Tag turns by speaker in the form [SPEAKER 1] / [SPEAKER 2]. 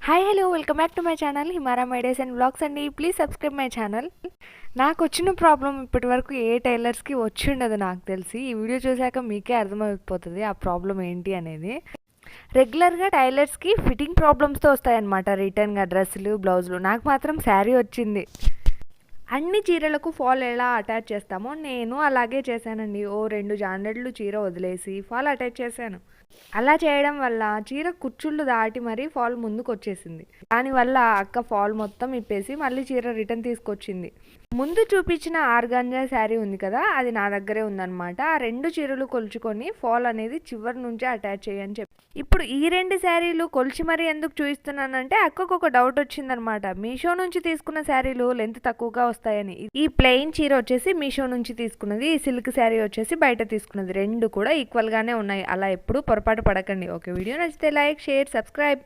[SPEAKER 1] Hi hello welcome back to my channel హిమారా my days and blogs అండి please subscribe my channel నాకు వచ్చిన problem ఇప్పటి వరకు ఏ టైలర్స్కి వచ్చి ఉండదు నాకు తెలిసి. ఈ వీడియో చూశాక మీకే అర్థమైపోతుంది ఆ ప్రాబ్లం ఏంటి అనేది. రెగ్యులర్గా టైలర్స్కి ఫిట్టింగ్ ప్రాబ్లమ్స్తో వస్తాయన్నమాట. రిటర్న్గా డ్రెస్సులు బ్లౌజులు. నాకు మాత్రం శారీ వచ్చింది. అన్ని చీరలకు ఫాల్ ఎలా అటాచ్ చేస్తామో నేను అలాగే చేశానండి. ఓ రెండు జాండెడ్లు చీర వదిలేసి ఫాల్ అటాచ్ చేశాను. అలా చేయడం వల్ల చీర కుచ్చుళ్ళు దాటి మరీ ఫాల్ ముందుకు వచ్చేసింది దానివల్ల అక్క ఫాల్ మొత్తం ఇప్పేసి మళ్ళీ చీర రిటర్న్ తీసుకొచ్చింది. ముందు చూపించిన ఆర్గాంజా శారీ ఉంది కదా అది నా దగ్గరే ఉందనమాట ఆ రెండు చీరలు కొలుచుకొని ఫాల్ అనేది చివరి నుంచే అటాచ్ చేయని చెప్పి ఇప్పుడు ఈ రెండు శారీలు కొలిచి మరీ ఎందుకు చూపిస్తున్నానంటే అక్కకు ఒక డౌట్ వచ్చిందనమాట. మీషో నుంచి తీసుకున్న శారీలు లెంత్ తక్కువగా వస్తాయని. ఈ ప్లెయిన్ చీర వచ్చేసి మీషో నుంచి తీసుకున్నది ఈ సిల్క్ శారీ వచ్చేసి బయట తీసుకున్నది. రెండు కూడా ఈక్వల్గానే ఉన్నాయి. అలా ఎప్పుడూ పొరపాటు పడకండి. ఓకే వీడియో నచ్చితే లైక్ షేర్ సబ్స్క్రైబ్